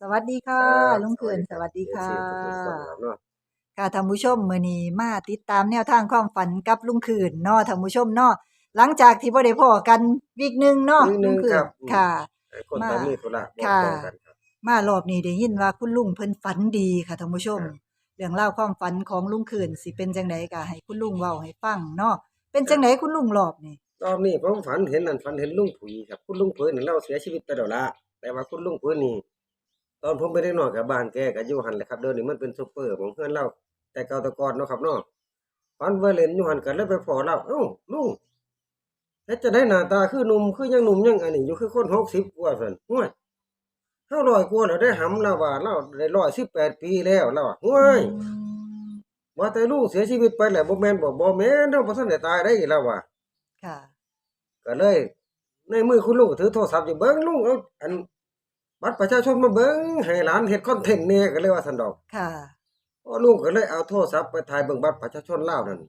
สวัสดีค่ะ ครับลุงเขื่อนสสวัวัสสดีดีครัค่ะบ FC ทุกคนครับเนาะค่ะท่านผู้ชมมื้อนี้มาติดตามแนวทางความฝันกับลุงเขื่อนเนาะท่านผู้ชมเนาะหลังจากที่บ่ได้พ้อกันวีกหนึงเนาะวีคหนึ่ลุงงเขื่อครันบอืมค่ะ ไอ้คนมาตามมีธุระบ่ค่ะตรงกันครับ มารอบนี้ได้ยินว่าคุณลุงเพิ่นฝันดีค่ะท่านผู้ชม ครับ เรื่องราวความฝันของลุงเขื่อนสิเป็นจังไดก็ให้คุณลุงเว้าให้ฟังเนาะเป็นจังไดคุณลุงรอบนี้รอบนี้ผมฝันเห็นนั่นฝันเห็นลุงผุยครับคุณลุงผุยนี่เราเสียชีวิตไปแล้วละแต่ว่าคุณลุงผุยนี่ ตอนผมไปได้นอนกับบ้านแกก็อยู่หันแหละครับเดี๋ยวนี้มันเป็นซุปเปอร์ของเพื่อนเรา แต่เก่าแต่ก่อนเนาะครับเนาะฝันว่าเล่นอยู่หันกันแล้วไปพอเราเอ้าลุงแล้วจะได้หน้าตาคือหนุ่มคือยังหนุ่มยังอันนี้อยู่คือคน60กว่าเพิ่นห่วยเฮาร้อยกว่าแล้วได้หำแล้วว่าเราได้118ปีแล้วเราอะห่วยอืมว่าแต่ลุงเสียชีวิตไปแล้วบ่แม่นบ่บ่แม่นเนาะบ่ทันได้ตายได้แล้วว่ะค่ะ ก็เลย ในมือคุณลุงก็ถือโทรศัพท์อยู่เบิ่งลุงเอาอัน บัตรประชาชนมาเบิ่งให้หลานเฮ็ดคอนเทนต์แหน่ก็เลยว่าซั่นดอกค่ะพอลุงก็เลยเอาโทรศัพท์ไปถ่ายเบิ่งบัตรประชาชนลาวนั่น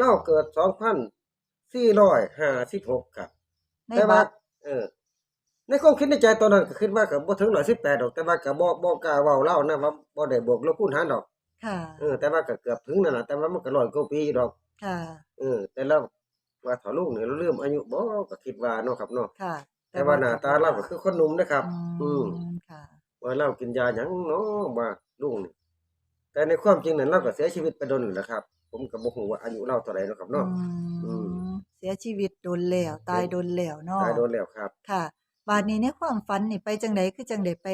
ลาวเกิด2456ครับในแต่ว่าบัตรเออ ในความคิดในใจตอนนั้นก็คิดว่าก็บ่ถึง118ดอก แต่ว่าก็บ่บ่กล้าเว้าเล่านะว่าบ่ได้บวกลบคูณหารดอกค่ะ เออแต่ว่าก็เกือบถึงนั่นน่ะแต่ว่ามันก็ร้อยกว่าปีดอก ค่ะ เออ แต่เราว่าถอลูกเนี่ยเราเริ่มอายุบ่ก็คิดว่าเนาะครับเนาะ ค่ะ แต่ว่าหน้าตาเราก็คือคนหนุ่มนะครับ อืมค่ะว่าเรากินยาหยังเนาะว่าลุงนี่แต่ในความจริงนั้นเราก็เสียชีวิตไปโดนอยู่แล้วครับ ผมก็บ่ฮู้ว่าอายุเราเท่าไหร่เนาะครับเนาะอือืมมเสียชีวิตโดนแล้วตายโดนแล้วเนาะตายโดนแล้วครับ ค่ะ บาดนี้ในความฝันนี่ไปจังไดคือจังไดไป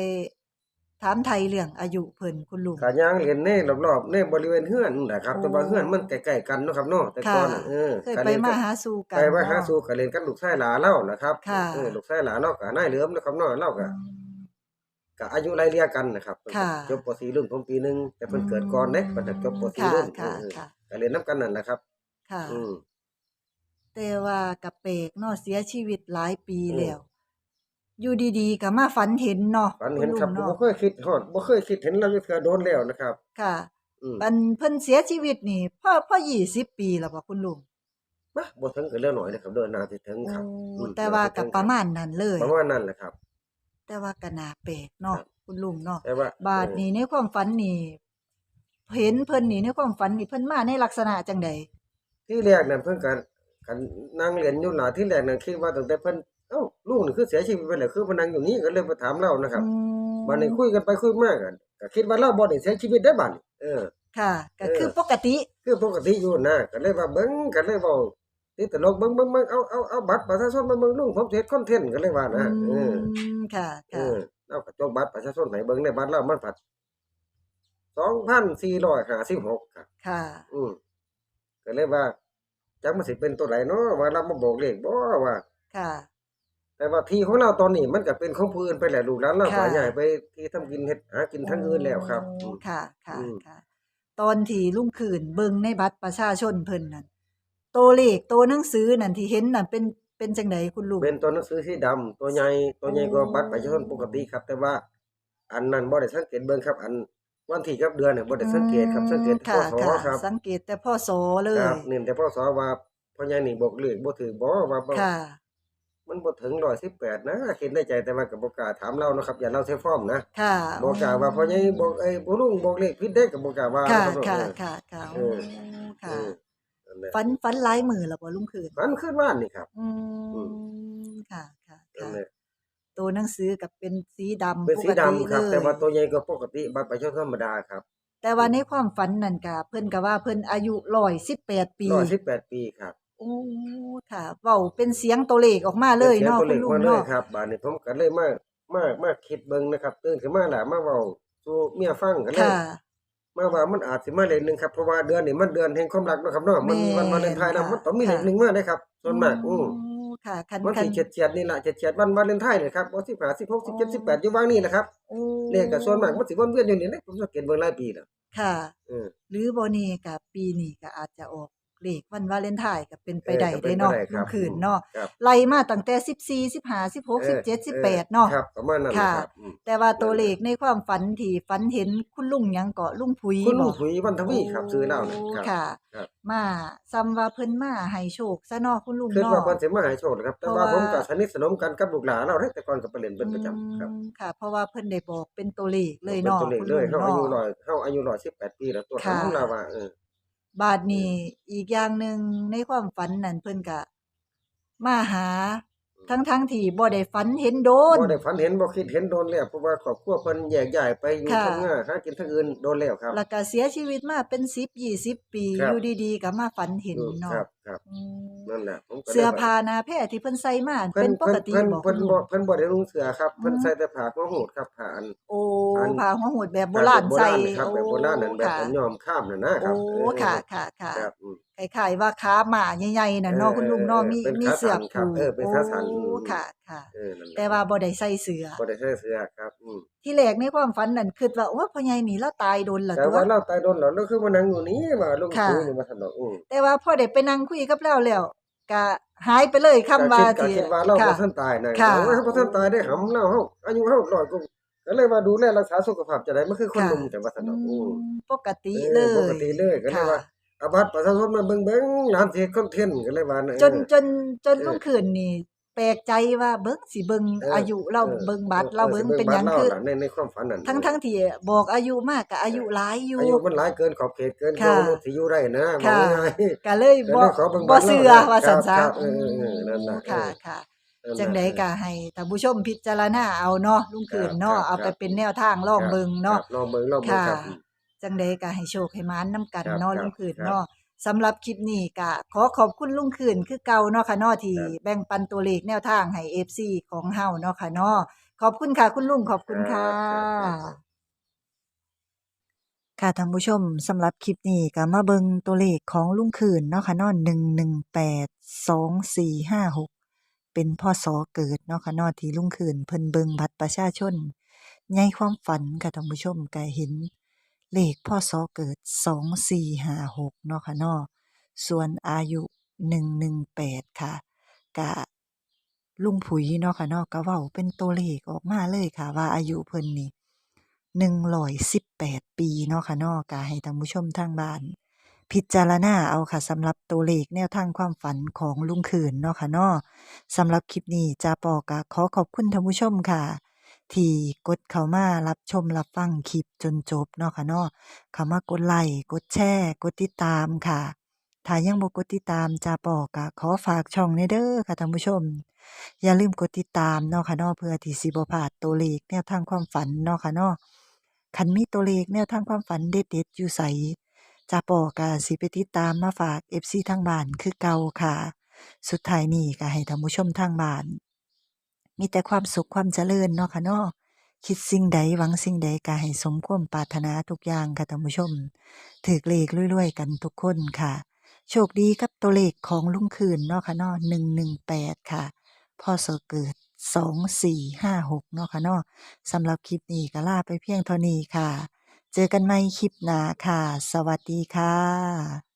ถามไทยเรื่องอายุเพิ่นคุณลุงกาย่างเรียนในรอบๆในบริเวณเฮือนนั่นแหละครับ แต่ว่าโอ้เฮือนมันใกล้ๆกันเนาะครับเนาะแต่ก่อนน่ะค่ะ เออเคยก็ไปเรียนมากับหาสู่กันไปมาหาเนะสู่ก็เรียนกับลูกชายหลานเล่านะครับค่ะ เออลูกชายหลานเนาะก็นายเหลือมนะครับเนาะเล่าก็อืมก็อายุไล่เลี่ยกันนะครับเพิ่นก็ค่ะ จบป .4 รุ่นผมปีหนึงแต่เพิ่นเกิดก่อนเด้เพิ่นก็จบป .4 ค่ะรุ่นค่ะ เออค่ะก็เรียนนํกันนั่นแหละครับ ค่ะ อืม แต่ว่ากับเปกเนาะเสียชีวิตหลายปีอืมแล้ว อยู่ดีๆก็มาฝันเห็นเนาะฝันเห็นครับณผมลุงบ่เนาะเคยคิดฮอดบ่เคยคิดเห็นเราจะเทื่อโดนแล้วนะครับ ค่ะอืมบันเพิ่นเสียชีวิตนี่พ่อพ่อ20 ปีแล้วบ่คุณลุงมาบ่ถึงก็เรื่องน้อยนะครับเด้อน่าสิถึงครับโอ้อืมแต่ว่าก็ประมาณนั้นเลย ประมาณนั้นแหละครับ แต่ว่าก็น่าแปลกเนาะครับ คุณลุงเนาะแต่ว่าบาดนี้ในความฝันนี่เห็นเพิ่นนี่ในความฝันนี่เพิ่นมาในลักษณะจังใดที่แรกนั่นเพิ่นก็กันนั่งเรียนอยู่หน้าที่แรกนั่นคิดว่าตั้งแต่เพิ่นเอ้า ลูกนี่คือเสียชีวิตไปแล้วคือเพิ่นนั่งอยู่นี่ก็เลยไปถามเรานะครับอืมบัดนี้คุยกันไปคุยมากันก็คิดว่าเราบ่ได้เสียชีวิตได้บัดนี้เออ ค่ะก็เออคือปกติ คือปกติอยู่นะก็เลยว่าเบิ่งก็เลยเว้าติดตลกเบิ่งเบิ่งเบิ่งเอาเอาเอาบัตรประชาชนมาเบิ่งลุงผมสิเฮ็ดคอนเทนต์ก็เลยว่านะเออมค่ะเอค่ะอเอากระจกบัตรประชาชนให้เบิ่งในบัตรเรามันผัด2,456ครับค่ะ อืมก็เลยว่าจักมันสิเป็นตัวไหนเนาะว่าเรามาบอกเลขบ่ว่า ค่ะ แต่ว่าที่ของเราตอนนี้มันก็เป็นของผู้อื่นไปแล้วลูกหลานเราก็ค่ะย้ายไปที่ทำกินเฮ็ดหากินทางอื่นแล้วครับอืมค่ะ ค่ะ อืม ค่ะ ตอนที่ลุงขืนเบิ่งในบัตรประชาชนเพิ่นนั่นตัวเลขตัวหนังสือนั่นที่เห็นนั่นเป็นเป็นจังไดคุณลุง เป็นตัวหนังสือสีดำตัวใหญ่ตัวใหญ่กว่าบัตรประชาชนปกติครับ แต่ว่า อันนั้นบ่ได้สังเกตเบิ่งครับ อันวันที่กับเดือนเนี่ยบ่ได้สังเกตครับสังเกตค่ะพศค่ะครับสังเกตแต่พ่อสอเลคยรับเน้นแต่พศว่าพ่อใหญ่นี่บอกเลขบ่ถือบ่ว่าบ่ค่ะ มันบ่ถึง118นะคิดในใจแต่ว่าก็บ่กล้าถามเราเนาะครับ อย่าเราใช้ฟอร์มนะค่ะบ่กล้าว่าพ่อใหญ่บอกเอ้ยบ่ลุงบอกเลขผิดเด้ก็บ่กล้าว่าค่ะเนาค่ะเออค่ะค่ะเอโอ้อค่ะเออนั่นแหละฝันฝันหลายมือแล้วบ่ลุงขืนมันขึ้นว่านนี่ครับ อือืมค่ะค่ะนั่ค่ะนแหละตัวหนังสือกับเป็นสีดำเป็นสีปกดำติครับเลยแต่ว่าตัวใหญ่กว่าปกติบัตรประชาชนธรรมดาครับแต่ว่าในความฝันนั่นก็เพิ่นก็ว่าเพิ่นอายุ118ปี118ปีครับ โอ้ค่ะเว้าเป็นเสียงตัวเลขออกมาเลยป็สีงเนาะตัวคุเลณขลุงมาเลยเนาะครับบาดนี้ผมก็เลยมามามาคิดเบิ่งนะครับตื่นขึ้นมาแล้วมาเว้าสู่เมียฟังก็เลยค่ะมาว่ามันอาจสิมาเลขหนึงครับเพราะว่าเดือนนี้มันเดือนแห่งความรักเนาะครับเนาะมันมีวันวาเลนไทน์นะแม่นมันต้องมีค่ะเลขหนึงมาได้ครับส่วนมากอือค่ะคันมันคันสิเฉียดๆนี่ล่ะเฉียดๆวันวาเลนไทน์นี่ครับวัน15 16 17 18อยู่ว่างนี่นะครับโอ้เลขก็ส่วนมากมันสิวนเวียนอยู่นี่แหละผมสังเกตเบิ่งหลายปีแล้วค่ะเออหรือบ่นี่ก็ปีนี้ก็อาจจะออก เลขวันวาเลนไทน์ก็เป็นไปเออได้ก็เป็เด้นเนาะไปได้คลุรับงคืนเนาะครับไล่มาตั้งแต่14 15 16 17 18เนาะครับประมาณนั้นแหละค่ะครับอืมแต่ว่าตัวเลขในความฝันที่ฝันเห็นคุณลุงหยังเกาะลุงผุยคุณลุงบ่ถุยวันทวีครับซื้อเหล้านะโอ้ครับค่ะครับมาซ้ำว่าเพิ่นมาให้โชคซะเนาะคุณลุงคือเนาะว่าเพิ่นสิมาให้โชคนะครับแต่เพราะว่าว่าผมก็สนิทสนมกันกับลูกหลานเราเด้แต่ก่อนก็ไปเล่นเป็นประจำครับอืมค่ะ เพราะว่าเพิ่นได้บอกเป็นตัวเลขเลยเป็นเนาะตัวเลขคุณเลลุยงเฮาอายุเนาะร้อยเฮาอายุ118ปีแล้วตัวค่ะของเราว่าเออ บาดนี้อีกอย่างหนึ่งในความฝันนั่นเพิ่นก็มาหาทั้งๆที่บ่ได้ฝันเห็นโดน บ่ได้ฝันเห็นบ่คิดเห็นโดนแล้วเพราะว่าครอบครัวเพิ่นแยกย้ายไปอยู่ค่ะ ทำงานหากินทางอื่นโดนแล้วครับ แล้วก็เสียชีวิตมาเป็น10 20ปี ครับ อยู่ดีๆก็มาฝันเห็นอืมเนาะ ครับครับอืมนั่นแหละผมก็ลยเสื้อว่าผ้าหน้าแพร่ที่เพิ่นใส่มาเพิ่เป็นนปกติเพิ่นบ่เพิ่นคุณบ่ลุง เพิ่นบ่ได้นุ่งเสื้อครับเพิ่นอืม ใส่แต่ผ้าหัวโหดครับผ้าอัน โอ้อัน ผ้าหัวหูดแบบโบราณแบบใส่ครับแบบโบราณนั่นแบบค่ะอันยอมข้ามนั่นนะครับโอ้เออค่ะค่ะค่ะครับอืม คล้ายๆว่าขาหมาใหญ่ๆน่ะเนาะเออคุณลุงเนาะเออมีเป็นมีขาเสื้อสั้นครับผูกเออเป็นขาสั้น โอ้อืมค่ะค่ะ เออนั่นแหละแต่ว่าบ่ได้ใส่เสื้อ บ่ได้ใส่เสื้อครับอืม ที่แรกในความฝันนั่นคิดว่าโอ้พ่อใหญ่นี่เราตายโดนแล้วแต่ตัว ว่าเราตายโดนแล้วเราคือมานั่งอยู่นี่ว่าลุงค่ะคุยนี่มาถนอกอืมแต่ว่าพอได้ไปนั่งคุยกับเราแล้วก็หายไปเลยคำว่าก็คิดก็ที่คิดว่าเราค่ะบ่ทันตายนะค่ะโอ้ยบ่ทันตายได้หำเราเฮาอายุเฮาร้อยกว่าก็เลยว่าดูแลรักษาสุขภาพจะได้มันคือคนค่ะหนุ่มแต่ว่าถนอกอืมปกติเออเลยปกติเลยก็เลยค่ะ ว่าเอาบัตรประชาชนมาเบิ่งๆหลานสิเฮ็ดคอนเทนต์ก็เลยว่าเออ จนจนจนเออ ลุงคืนนี่ แปลกใจว่าเบิ่งสิเบิ่งเอออายุเราออเบิ่งบัตรเราเบิ่งออเป็นหยังบัตรคือราล่ะในในความฝันนั่นทั้งทั้งที่บอกอายุมากก็อายุหลายอยู่ อายุมันหลายเกินขอบเขตเกินค่ะมนุษย์ที่อยู่ได้นะค่ะว่าง่ายก็เลยก็บ่เลยขอเบิ่งบ่บัตรเชื่อเราว่าซั่นซะครับเออเออเออนั่นน่ะค่ะเออค่ะนั่นน่ะ จังใดก็ให้ท่านผู้ชมพิจารณาเอาเนาะลุงคืนเนาะครับเอาไปครับ เป็นแนวทางลองเบิ่งเนาะ ครับลองเบิ่งลองเบิ่งค่ะ ครับ จังใดก็ให้โชคให้หมานนํกันครับเนาะครับลุงคืนครับเนาะ สำหรับคลิปนี้ก็ขอขอบคุณลุงคืนคือเก่าเนาะค่ะเนาะที่ครับแบ่งปันตัวเลขแนวทางให้ FC ของเฮาเนาะค่ะเนาะขอบคุณค่ะคุณลุงขอบคุณค่ะครับค่ะท่านผู้ชมสำหรับคลิปนี้ก็มาเบิงตัวเลขของลุงคืนเนาะค่ะเนาะ1182456เป็นพ่อสอเกิดเนาะค่ะเนาะที่ลุงคืนเพิ่นเบิงบัตรประชาชน ในความฝันค่ะท่านผู้ชมก็เห็น เลขพ่อสอเกิด2456เนาะค่ะเนาะส่วนอายุ118ค่ะกะลุงผุยเนาะค่ะเนาะก็เว้าเป็นตัวเลขออกมาเลยค่ะ ว่าอายุเพิ่นนี่หนึ่งร้อยสิบแปดปีเนาะค่ะเนาะก็ให้ท่านผู้ชมทางบ้าน พิจารณาเอาค่ะสำหรับตัวเลขแนวทางความฝันของลุงคืนเนาะค่ะเนาะสำหรับคลิปนี้จาปอกะขอขอบคุณท่านผู้ชมค่ะ ที่กดเข้ามารับชมรับฟังคลิปจนจบเนาะค่ะเนาะเข้ามากดไลค์กดแชร์กดติดตามค่ะถ้ายังบ่กดติดตามจาปอกะขอฝากช่องในเด้อค่ะท่านผู้ชม อย่าลืมกดติดตามเนาะค่ะเนาะเพื่อที่สิบ่พลาดตัวเลขแนวทางความฝันเนาะค่ะเนาะคันมีตัวเลขแนวทางความฝันเด็ดๆอยู่ใสจาปอกาสิไปติดตามมาฝาก FC ทางบ้านคือเก่าค่ะ สุดท้ายนี้ก็ให้ท่านผู้ชมทางบ้าน มีแต่ความสุขความเจริญเนาะค่ะเนาะคิดสิ่งใดหวังสิ่งใดก็ให้สมความปรารถนาทุกอย่างค่ะท่านผู้ชมถือเลขรวยๆกันทุกคนค่ะ โชคดีกับตัวเลขของลุงคืนเนาะค่ะเนาะ118ค่ะพ่อสอเกิด2456เนาะค่ะเนาะสำหรับคลิปนี้ก็ลาไปเพียงเท่านี้ค่ะ เจอกันใหม่คลิปหน้าค่ะ สวัสดีค่ะ